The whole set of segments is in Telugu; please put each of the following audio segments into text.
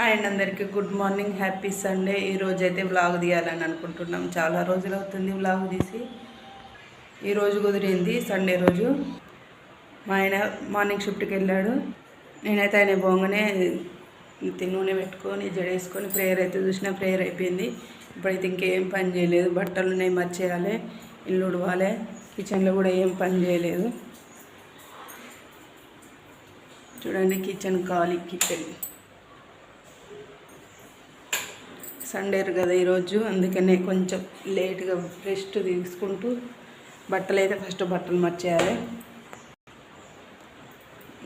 హాయ్ అండ్ అందరికీ. Good morning happy Sunday. ఈ అయితే వ్లాగ్ తీయాలని అనుకుంటున్నాం. చాలా రోజులు అవుతుంది వ్లాగ్ తీసి. ఈరోజు కుదిరింది సండే రోజు. మా ఆయన మార్నింగ్ షిఫ్ట్కి వెళ్ళాడు. నేనైతే ఆయన పోగానే ఇంత నూనె పెట్టుకొని జడేసుకొని ప్రేయర్ అయితే చూసిన ప్రేయర్ అయిపోయింది. ఇప్పుడైతే ఇంకేం పని చేయలేదు. బట్టలు ఉన్నాయి మర్చేయాలి. ఇల్లు ఉడవాలి. కిచెన్లో కూడా ఏం పని చేయలేదు. చూడండి కిచెన్ ఖాళీ కిచెన్. సండే కదా ఈరోజు అందుకనే కొంచెం లేట్గా రెస్ట్ తీసుకుంటూ బట్టలు అయితే ఫస్ట్ బట్టలు మర్చేయాలి.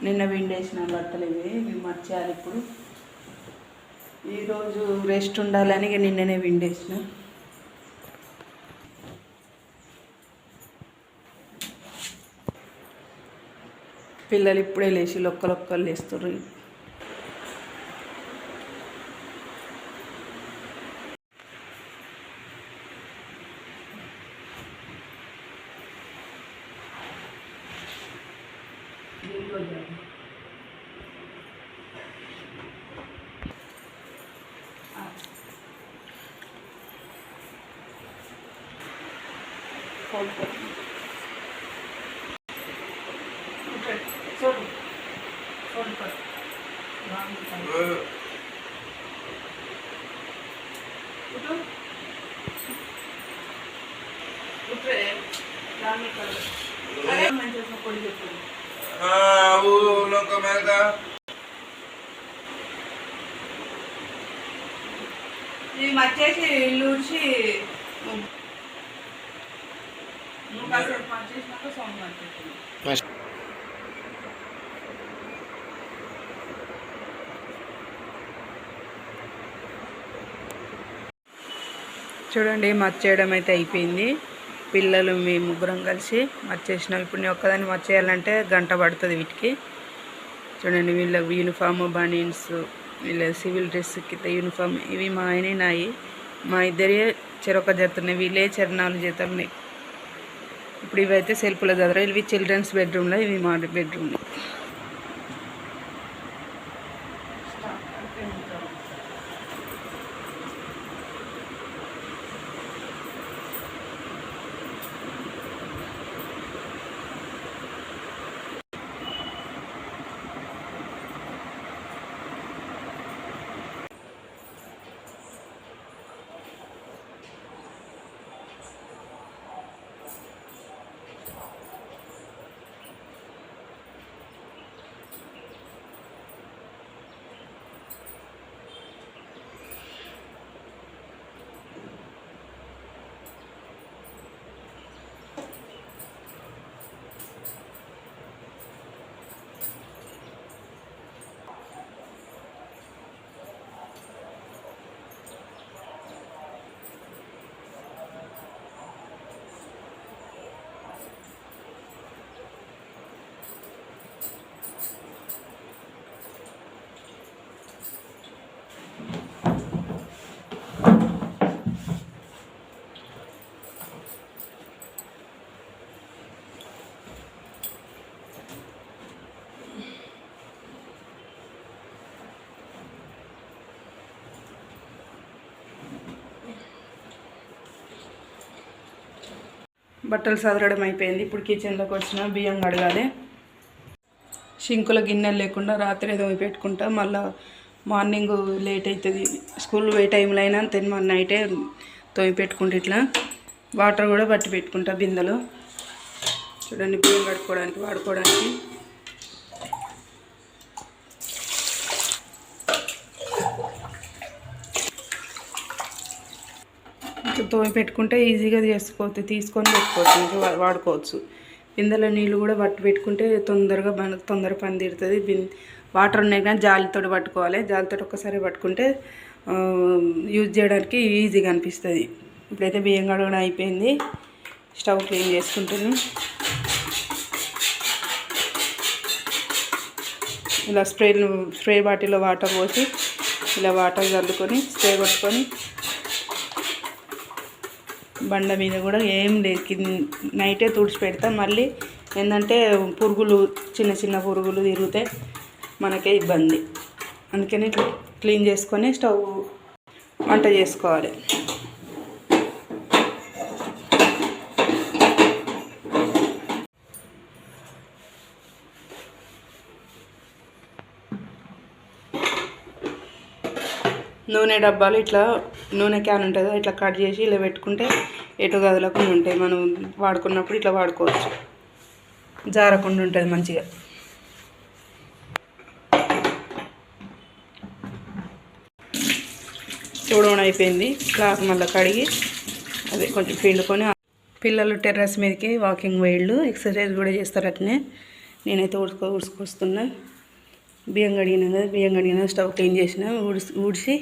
నిన్న విండేసిన బట్టలు ఇవి ఇవి మర్చేయాలి ఇప్పుడు. ఈరోజు రెస్ట్ ఉండాలని నిన్ననే విండేసిన. పిల్లలు ఇప్పుడే లేచి లొక్కలొక్కలు లేస్తారు కోల్పోతుంది చూడు చూడు ఉట్రే దాన్ని అరే మంచి పొడి చెప్తుంది ఈ మచ్చేసి ఇల్లు ఊడ్చి చూడండి మర్చేయడం అయితే అయిపోయింది. పిల్లలు మీ ముగ్గురం కలిసి మర్చేసినాం ఇప్పుడు నేను ఒక్కదాన్ని మర్చేయాలంటే గంట పడుతుంది వీటికి. చూడండి వీళ్ళ యూనిఫామ్ బనీన్స్ వీళ్ళ సివిల్ డ్రెస్ కింద యూనిఫామ్ ఇవి మా ఆయన నాయి. మా ఇద్దరే చెరొక జతున్నాయి వీళ్ళే చెరనాలు జతలున్నాయి ఇప్పుడు ఇవైతే సెల్ఫ్ల దగ్గర ఇవి చిల్డ్రన్స్ బెడ్రూమ్లో ఇవి మా బెడ్రూమ్లో బట్టలు సదరడం అయిపోయింది. ఇప్పుడు కిచెన్లోకి వచ్చిన బియ్యం కడగాలి. షింకుల గిన్నెలు లేకుండా రాత్రి ఏదో పెట్టుకుంటా. మళ్ళీ మార్నింగ్ లేట్ అవుతుంది స్కూల్ పోయే టైంలో అయినా తెన్ మన నైటే తోమి పెట్టుకుంటే ఇట్లా. వాటర్ కూడా పట్టి పెట్టుకుంటా బిందెలో. చూడండి బియ్యం కడుక్కోవడానికి వాడుకోవడానికి. తోమి పెట్టుకుంటే ఈజీగా చేసుకోవచ్చు. తీసుకొని పెట్టుకోవచ్చు. ఇంకా వాడుకోవచ్చు. బిందెలో నీళ్ళు కూడా పట్టు పెట్టుకుంటే తొందరగా మనకు తొందర పని తీరుతుంది. బిన్ వాటర్ ఉన్నాయి కానీ జాలితో పట్టుకోవాలి. జాలితో ఒక్కసారి పట్టుకుంటే యూజ్ చేయడానికి ఈజీగా అనిపిస్తుంది. ఇప్పుడైతే బియ్యం కడగడం అయిపోయింది. స్టవ్ క్లీన్ చేసుకుంటాను ఇలా స్ప్రే స్ప్రే బాటిల్లో వాటర్ పోసి ఇలా వాటర్ చల్లుకొని స్ప్రే కొట్టుకొని బండ మీద కూడా ఏం లేదు. నైటే తుడిచి పెడతాం. మళ్ళీ ఏంటంటే పురుగులు చిన్న చిన్న పురుగులు తిరిగితే మనకే ఇబ్బంది. అందుకని క్లీన్ చేసుకొని స్టవ్ వంట చేసుకోవాలి. నూనె డబ్బాలు ఇట్లా నూనె క్యాన్ ఉంటుంది ఇట్లా కట్ చేసి ఇలా పెట్టుకుంటే ఎటు కదలకుండా ఉంటాయి. మనం వాడుకున్నప్పుడు ఇట్లా వాడుకోవచ్చు. జారకుండా ఉంటుంది మంచిగా. చూడడం అయిపోయింది. క్లాత్ మళ్ళీ కడిగి అదే కొంచెం పిండుకొని పిల్లలు టెర్రస్ మీదకి వాకింగ్ వేళ్ళు ఎక్సర్సైజ్ కూడా చేస్తారు అట్నే. నేనైతే ఊడ్చుకో ఊడ్చుకొస్తున్నా. బియ్యం కడిగిన కదా బియ్యం కడిగిన స్టవ్ క్లీన్ చేసిన. ఊడ్చి ఊడ్చి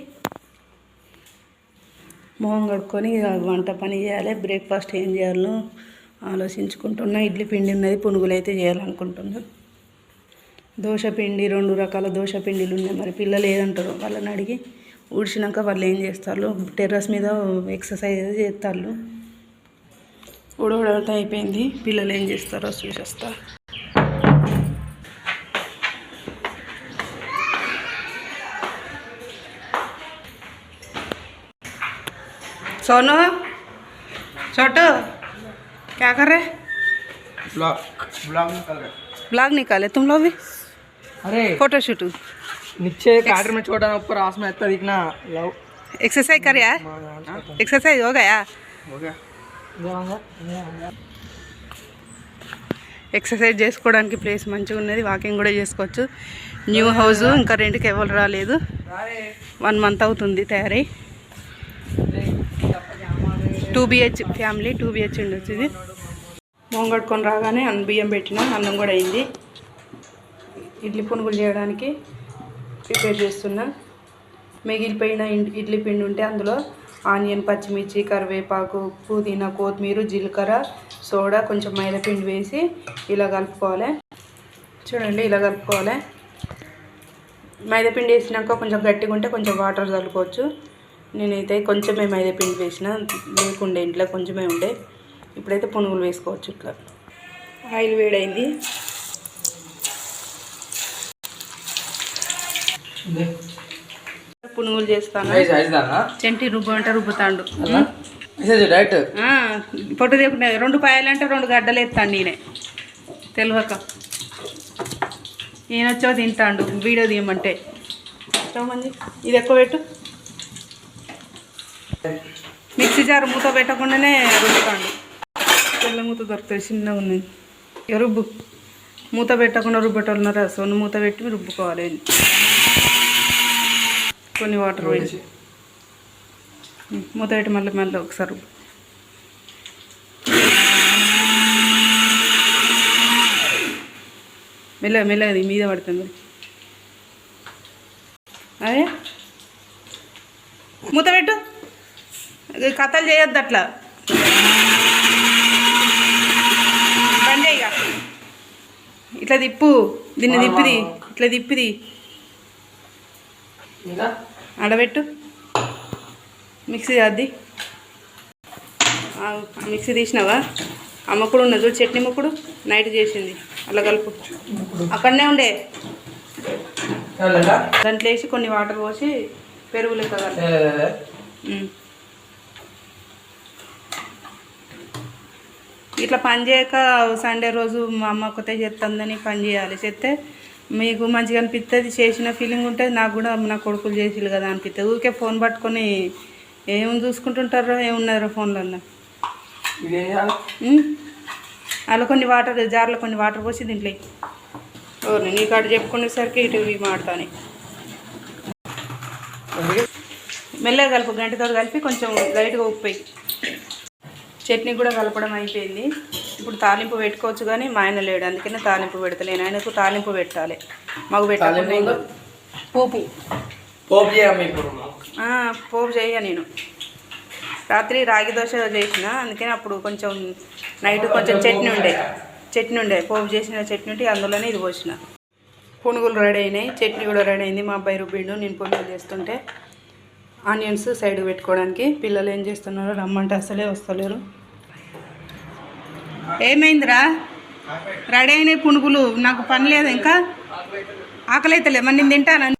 మొహం కడుక్కొని వంట పని చేయాలి బ్రేక్ఫాస్ట్ ఏం చేయాలో ఆలోచించుకుంటున్నా. ఇడ్లీ పిండి ఉన్నది పునుగులు అయితే చేయాలనుకుంటున్నా. దోశ పిండి రెండు రకాల దోశ పిండిలు ఉన్నాయి. మరి పిల్లలు ఏదంటారు వాళ్ళని అడిగి ఊడ్చినాక వాళ్ళు ఏం చేస్తారు? టెర్రస్ మీద ఎక్సర్సైజ్ చేస్తారు. ఉడవడట అయిపోయింది. పిల్లలు ఏం చేస్తారో చూసేస్తారు सोनू छोटू क्या कर रहे ब्लॉग ब्लॉग निकल रहा ब्लॉग निकाले तुम लोग भी अरे फोटो शूट नीचे काटर में छोटा ऊपर आस में इतना दिखना लव एक्सरसाइज कर यार एक्सरसाइज हो गया हो गया ఎక్సర్సైజ్ చేసుకోవడానికి ప్లేస్ మంచిగా ఉన్నది వాకింగ్ కూడా చేసుకోవచ్చు న్యూ హౌస్ ఇంకా రెంట్కి ఎవరు రాలేదు వన్ మంత్ అవుతుంది తయారై two BH family two BH ఉండొచ్చు ఇది మొంగట్టుకొని రాగానే అన్న బియ్యం పెట్టిన అన్నం కూడా అయింది. ఇడ్లీ పునుగులు చేయడానికి ప్రిపేర్ చేస్తున్నా. మిగిలిపోయిన ఇడ్లీ పిండి ఉంటే అందులో ఆనియన్ పచ్చిమిర్చి కరివేపాకు పుదీనా కొత్తిమీర జీలకర్ర సోడా కొంచెం మైదాపిండి వేసి ఇలా కలుపుకోవాలి. చూడండి ఇలా కలుపుకోవాలి. మైదపిండి వేసినాక కొంచెం గట్టిగా ఉంటే కొంచెం వాటర్ చల్లుకోవచ్చు. నేనైతే కొంచెమే మైదా పిండి వేసిన లేకుండే ఇంట్లో కొంచెమే ఉండే. ఇప్పుడైతే పునుగులు వేసుకోవచ్చు ఇట్లా. ఆయిల్ వేడైంది. పునుగులు చేస్తాను. చెంటి రుబ్బు అంటే రుబ్బుతాండు. పొట్టు తీయకుండా రెండు అంటే రెండు గడ్డలు వేస్తాను నేనే తెలియక నేనొచ్చో తింటాడు వీడియో తీయమంటే. ఇది ఎక్కువ పెట్టు. మిక్సీ జార్ మూత పెట్టకుండానే రుబ్బుతాండి. తెల్ల మూత దొరుకుతుంది చిన్నగా ఉన్నాయి ఇక రుబ్బు. మూత పెట్టకుండా రుబ్బేటోళ్ళున్నారా సొన్ను మూత పెట్టి రుబ్బుకోవాలి. కొన్ని వాటర్ పోయించి మూత పెట్టి మళ్ళీ మళ్ళీ ఒకసారి రుబ్బు. మెల్లగా మెల్లగా మీద పడుతుంది అదే? మూత పెట్టు. కథలు చేయొద్దు అట్లా. బంద్ చేయగా ఇట్లా తిప్పు. దీన్ని తిప్పిది. ఇట్లా తిప్పిది. ఇంకా? ఆడబెట్టు. మిక్సీ అది మిక్సీ తీసినావా? ఆ మొక్కుడు ఉన్నది చూడు చట్నీ మొక్కుడు. నైట్ చేసింది. అలా కలుపు. అక్కడనే ఉండే. దాంట్లో వేసి కొన్ని వాటర్ పోసి పెరుగు లెక్క కలుపు. ఉమ్. ఇట్లా పని చేయక సండే రోజు మా అమ్మ ఒక్కతే చేస్తుందని పని చేయాలి. చేస్తే మీకు మంచిగా అనిపిస్తుంది చేసిన ఫీలింగ్ ఉంటుంది నాకు కూడా నా కొడుకులు చేసిలు కదా అనిపిస్తుంది ఊరికే ఫోన్ పట్టుకొని ఏం చూసుకుంటుంటారో ఏమున్నారో ఫోన్లలో ఉమ్. అలా కొన్ని వాటర్ జార్లో కొన్ని వాటర్ పోసి దీంట్లో నీకు అటు చెప్పుకునేసరికి ఇటు ఇవి మాడతాను. మెల్లగా కలుపు గంటతో కలిపి కొంచెం లైట్గా ఉప్పు. చట్నీ కూడా కలపడం అయిపోయింది. ఇప్పుడు తాలింపు పెట్టుకోవచ్చు కానీ మా ఆయన లేడు. అందుకనే తాలింపు పెడతలేను. ఆయనకు తాలింపు పెట్టాలి. మాకు ఇంకా పోపు. పోపు చేయ నేను. రాత్రి రాగి దోశ చేసిన. అందుకని అప్పుడు కొంచెం నైట్ కొంచెం చట్నీ ఉండే. చట్నీ ఉండే. పోపు చేసిన చట్నీ ఉంటే అందులోనే ఇది పోసిన. పునుగులు రెడీ అయినాయి. చట్నీ కూడా రెడీ అయింది. మా అబ్బాయి రుబ్బిండు. నేను పునుగులు చేస్తుంటే ఆనియన్స్ సైడ్ పెట్టుకోవడానికి. పిల్లలు ఏం చేస్తున్నారో రమ్మంటే అసలే వస్తలేరు. ఏమైందిరా? రెడీ అయినాయి పునుగులు. నాకు పని లేదు ఇంకా. ఆకలి అయితే లేదు మరి నేను తింటాను?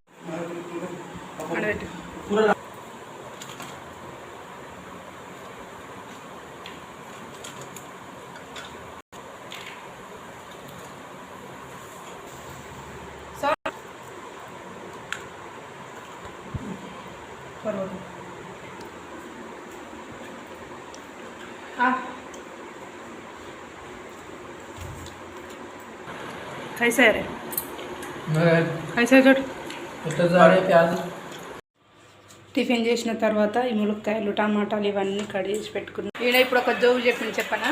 कैसे है रे कैसे है చూడు టిఫిన్ చేసిన తర్వాత ఈ ములక్కాయలు టమాటాలు ఇవన్నీ కడిగేసి పెట్టుకున్నాను ఈయన ఇప్పుడు ఒక జోబు చెప్పింది చెప్పనా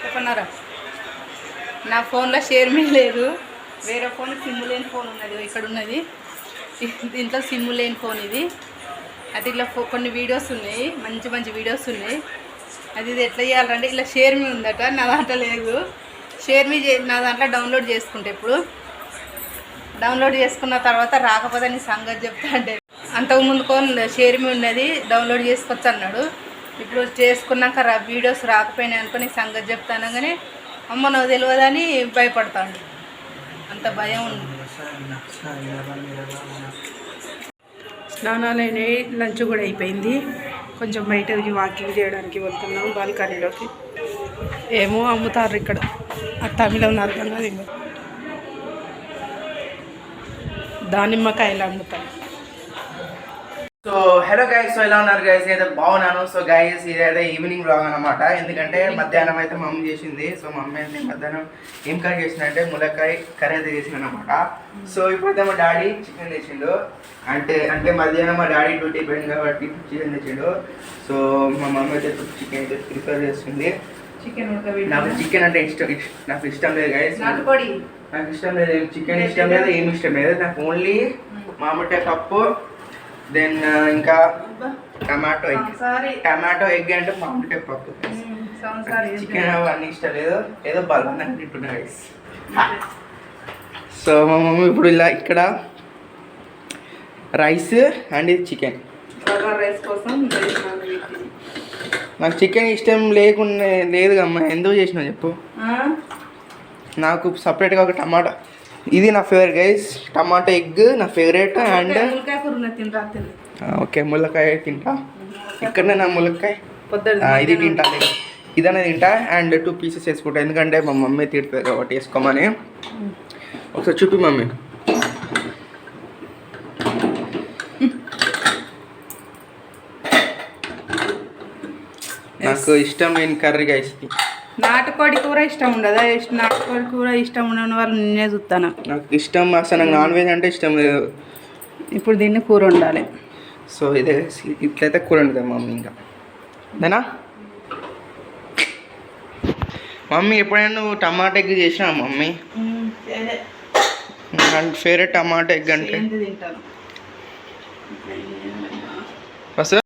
చెప్పన్నారా నా ఫోన్లో షేర్ మీ లేదు వేరే ఫోన్ సిమ్ లేని ఫోన్ ఉన్నది ఇక్కడ ఉన్నది దీంట్లో సిమ్ లేని ఫోన్ ఇది అది ఇట్లా ఫో- కొన్ని వీడియోస్ ఉన్నాయి మంచి మంచి వీడియోస్ ఉన్నాయి అది ఇది ఎట్లా చేయాలంటే ఇలా షేర్ మీ ఉందట నా దాంట్లో లేదు షేర్ మీ నా దాంట్లో డౌన్లోడ్ చేసుకుంటే ఇప్పుడు. డౌన్లోడ్ చేసుకున్న తర్వాత రాకపోతే నీ సంగతి చెప్తా అంటే. అంతకుముందు కొన్ని షేర్ మీ ఉన్నది డౌన్లోడ్ చేసుకోవచ్చు అన్నాడు. ఇప్పుడు చేసుకున్నాక రా వీడియోస్ రాకపోయినాయి అనుకో సంగతి చెప్తాను కానీ అమ్మ నాకు తెలియదని భయపడతాడు. అంత భయం ఉంది. స్నానాలు అయినాయి లంచ్ కూడా అయిపోయింది. కొంచెం బయటకి వాకింగ్ చేయడానికి వెళ్తున్నాం బాల్కనీలోకి. ఏమో అమ్ముతారు ఇక్కడ. ఆ తమిళం అర్థం కాదు ఇంకా. దానిమ్మకాయలు అమ్ముతారు సో హలో గైస్ సో ఎలా ఉన్నారు గైస్ అయితే బాగున్నాను. సో గైస్ ఇదైతే ఈవినింగ్ బ్లాగ్ అనమాట ఎందుకంటే మధ్యాహ్నం అయితే మమ్మీ చేసింది. సో మమ్మీ అయితే మధ్యాహ్నం ఏం కర్రీ చేసిందంటే ములక్కాయ కర్రీ అయితే చేసింది అనమాట సో ఇప్పుడైతే మా డాడీ చికెన్ తెచ్చిండు. అంటే అంటే మధ్యాహ్నం మా డాడీ డ్యూటీ పోయింది కాబట్టి చికెన్ తెచ్చిండు. సో మా మమ్మీ అయితే చికెన్ అయితే ప్రిపేర్ చేస్తుంది. చికెన్ నాకు చికెన్ అంటే ఇష్టం ఇష్- నాకు ఇష్టం లేదు గైస్ నాకు ఇష్టం లేదు చికెన్ ఇష్టం లేదు ఏమి ఇష్టం లేదు. నాకు ఓన్లీ మామిడికాయ పప్పు దెన్ ఇంకా టమాటో ఎగ్. టమాటో ఎగ్ అంటే మామిడికాయ పప్పు చికెన్ అవన్నీ ఇష్టం లేదు. ఏదో బలంగా తింటున్నా గైస్ సో మా మమ్మీ ఇప్పుడు ఇలా ఇక్కడ రైస్ అండ్ ఇది చికెన్ రైస్ కోసం. నాకు చికెన్ ఇష్టం లేకుండా లేదు అమ్మా ఎందుకు చేసినావు చెప్పు? నాకు సపరేట్గా ఒక టమాటా. ఇది నా ఫేవరెట్ గైస్ టమాటా ఎగ్ నా ఫేవరెట్ అండ్ ఓకే ములక్కాయ తింటా. ఇక్కడనే నా ములక్కాయ. ఇది తింటా. ఇదనే తింటా అండ్ టూ పీసెస్ వేసుకుంటా ఎందుకంటే మా మమ్మీ తిడుతుంది కాబట్టి వేసుకోమని. ఒకసారి చూపి మమ్మీ. నాకు ఇష్టం లేని కర్రీ గైస్ నాటుకోడి కూర ఇష్టం ఉండదా? నాటుకోడి కూర ఇష్టం ఉండని వాళ్ళు నిన్నే చూస్తాను. నాకు ఇష్టం అసలు నాకు నాన్ వెజ్ అంటే ఇష్టం లేదు. ఇప్పుడు దీన్ని కూర ఉండాలి సో ఇదే ఇట్లయితే కూర ఉంటుంది మమ్మీ ఇంకా. అంతేనా? మమ్మీ ఎప్పుడైనా నువ్వు టమాటా ఎగ్ చేసినా మమ్మీ? ఫేవరెట్ టమాటా ఎగ్ అంటే.